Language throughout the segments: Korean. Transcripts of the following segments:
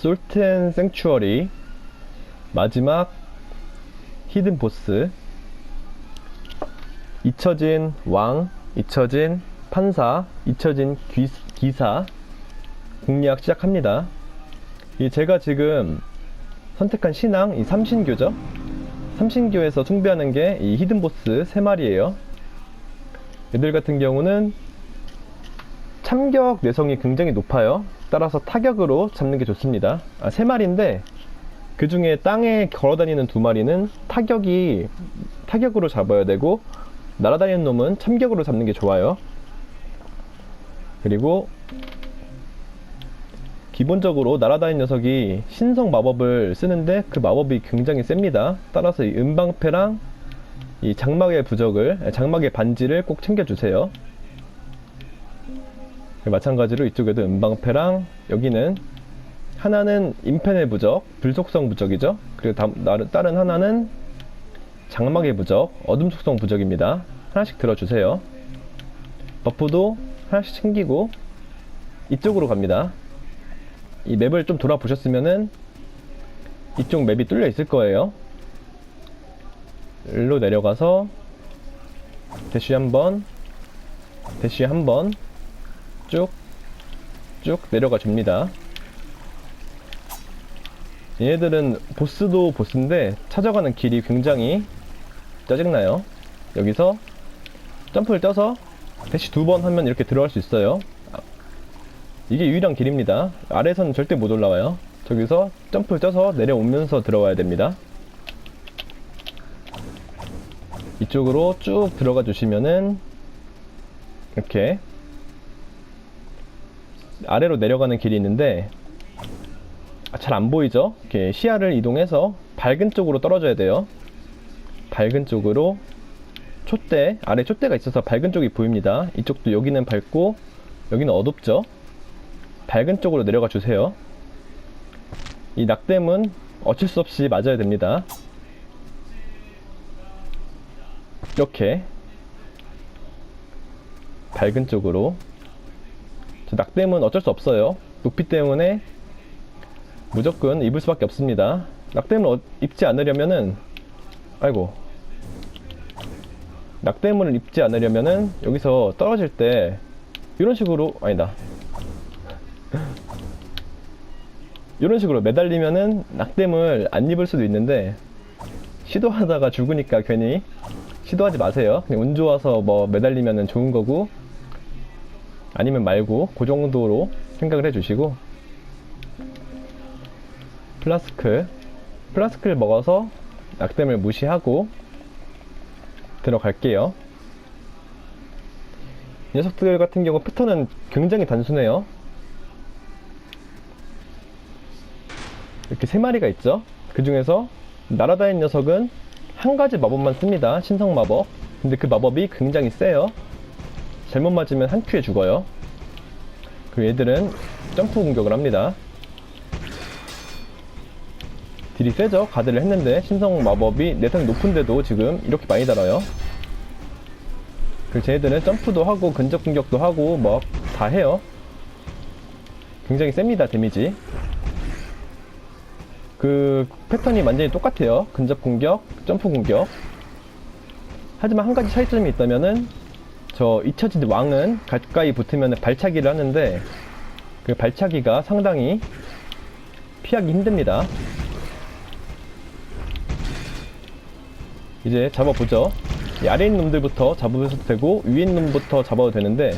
솔트 생츄어리 마지막 히든 보스 잊혀진 왕, 잊혀진 판사, 잊혀진 귀- 기사 공략 시작합니다. 이 제가 지금 선택한 신앙 이 삼신교죠. 삼신교에서 숭배하는 게 이 히든 보스 세 마리예요. 얘들 같은 경우는 참격 내성이 굉장히 높아요. 따라서 타격으로 잡는 게 좋습니다. 아, 세 마리인데 그 중에 땅에 걸어다니는 두 마리는 타격이 타격으로 잡아야 되고 날아다니는 놈은 참격으로 잡는 게 좋아요. 그리고 기본적으로 날아다니는 녀석이 신성 마법을 쓰는데 그 마법이 굉장히 셉니다. 따라서 이 은방패랑 이 장막의 부적을, 장막의 반지를 꼭 챙겨주세요. 마찬가지로 이쪽에도 은방패랑 여기는 하나는 인펜의 부적, 불속성 부적이죠. 그리고 다른 하나는 장막의 부적, 어둠 속성 부적입니다. 하나씩 들어주세요. 버프도 하나씩 챙기고 이쪽으로 갑니다. 이 맵을 좀 돌아보셨으면은 이쪽 맵이 뚫려 있을 거예요. 일로 내려가서 대쉬 한 번 대쉬 한 번 쭉 쭉 내려가 줍니다. 얘네들은 보스도 보스인데 찾아가는 길이 굉장히 짜증나요. 여기서 점프를 떠서 대시 두 번 하면 이렇게 들어갈 수 있어요. 아, 이게 유일한 길입니다. 아래에서는 절대 못 올라와요. 저기서 점프를 떠서 내려오면서 들어와야 됩니다. 이쪽으로 쭉 들어가 주시면은 이렇게 아래로 내려가는 길이 있는데 잘 안 보이죠? 이렇게 시야를 이동해서 밝은 쪽으로 떨어져야 돼요. 밝은 쪽으로 촛대 아래 촛대가 있어서 밝은 쪽이 보입니다. 이쪽도 여기는 밝고 여기는 어둡죠. 밝은 쪽으로 내려가 주세요. 이 낙댐은 어쩔 수 없이 맞아야 됩니다. 이렇게 밝은 쪽으로 저 낙댐은 어쩔 수 없어요. 높이 때문에 무조건 입을 수밖에 없습니다. 낙댐을 어- 입지 않으려면은 아이고 낙대문을 입지 않으려면은 여기서 떨어질 때 이런 식으로 아니다 이런 식으로 매달리면은 낙댐을 안 입을 수도 있는데 시도하다가 죽으니까 괜히 시도하지 마세요 그냥 운 좋아서 뭐 매달리면은 좋은 거고 아니면 말고 그 정도로 생각을 해주시고 플라스크 플라스크를 먹어서 낙댐을 무시하고 들어갈게요. 이 녀석들 같은 경우 패턴은 굉장히 단순해요. 이렇게 세 마리가 있죠. 그 중에서 날아다니는 녀석은 한 가지 마법만 씁니다. 신성 마법. 근데 그 마법이 굉장히 세요. 잘못 맞으면 한 큐에 죽어요. 그 얘들은 점프 공격을 합니다. 딜이 세죠? 가드를 했는데 신성 마법이 내성이 높은데도 지금 이렇게 많이 달아요. 그리고 쟤네들은 점프도 하고 근접 공격도 하고 뭐 다 해요. 굉장히 셉니다 데미지. 그 패턴이 완전히 똑같아요. 근접 공격, 점프 공격. 하지만 한 가지 차이점이 있다면은 저 잊혀진 왕은 가까이 붙으면 발차기를 하는데 그 발차기가 상당히 피하기 힘듭니다. 이제 잡아보죠. 이 아래 있는 놈들부터 잡으셔도 되고 위에 있는 놈부터 잡아도 되는데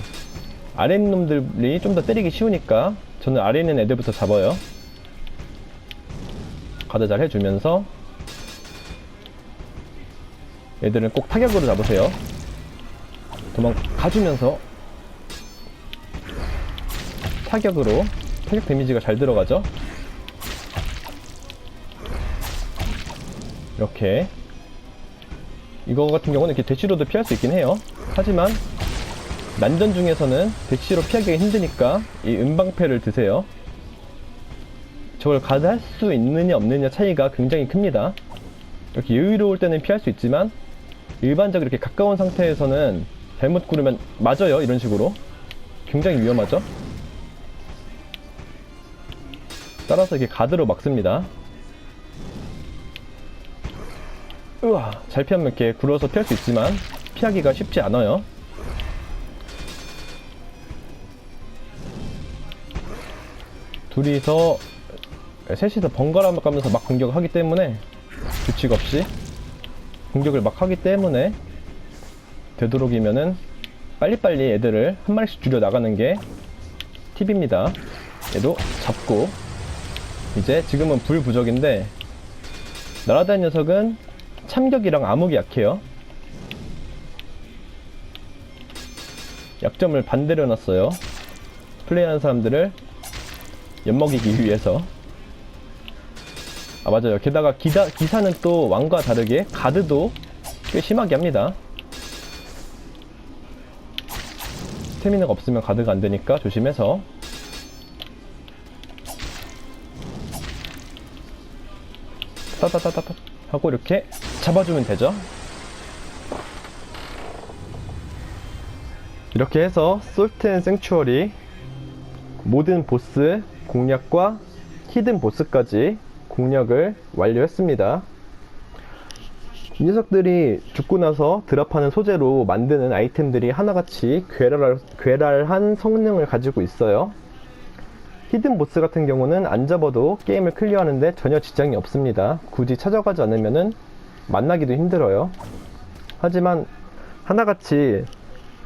아래 있는 놈들이 좀 더 때리기 쉬우니까 저는 아래 있는 애들부터 잡아요. 가드 잘 해주면서 얘들은 꼭 타격으로 잡으세요. 도망가주면서 타격으로 타격 데미지가 잘 들어가죠. 이렇게 이거 같은 경우는 이렇게 대시로도 피할 수 있긴 해요. 하지만 난전 중에서는 대시로 피하기가 힘드니까 이 은방패를 드세요. 저걸 가드할 수 있느냐 없느냐 차이가 굉장히 큽니다. 이렇게 여유로울 때는 피할 수 있지만 일반적으로 이렇게 가까운 상태에서는 잘못 구르면 맞아요. 이런 식으로. 굉장히 위험하죠. 따라서 이렇게 가드로 막습니다. 우와, 잘 피하면 이렇게 굴어서 피할 수 있지만 피하기가 쉽지 않아요. 둘이서 셋이서 번갈아 가면서 막 공격을 하기 때문에 규칙 없이 공격을 막 하기 때문에 되도록이면은 빨리빨리 애들을 한 마리씩 줄여 나가는 게 팁입니다. 얘도 잡고 이제 지금은 불 부적인데 날아다니는 녀석은 참격이랑 암흑이 약해요. 약점을 반대로 놨어요. 플레이하는 사람들을 엿먹이기 위해서. 아 맞아요. 게다가 기사, 기사는 또 왕과 다르게 가드도 꽤 심하게 합니다. 스태미나가 없으면 가드가 안 되니까 조심해서 따따따따따 하고 이렇게 잡아주면 되죠. 이렇게 해서 솔트 앤 생추어리 모든 보스 공략과 히든 보스까지 공략을 완료했습니다. 이 녀석들이 죽고 나서 드랍하는 소재로 만드는 아이템들이 하나같이 괴랄, 괴랄한 성능을 가지고 있어요. 히든 보스 같은 경우는 안 잡아도 게임을 클리어하는데 전혀 지장이 없습니다. 굳이 찾아가지 않으면은 만나기도 힘들어요. 하지만 하나같이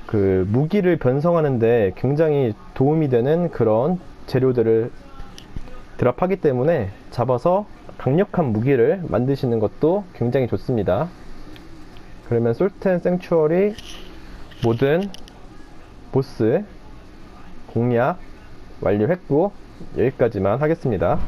그 무기를 변성하는데 굉장히 도움이 되는 그런 재료들을 드랍하기 때문에 잡아서 강력한 무기를 만드시는 것도 굉장히 좋습니다. 그러면 솔텐 생추어리 모든 보스 공략 완료했고 여기까지만 하겠습니다.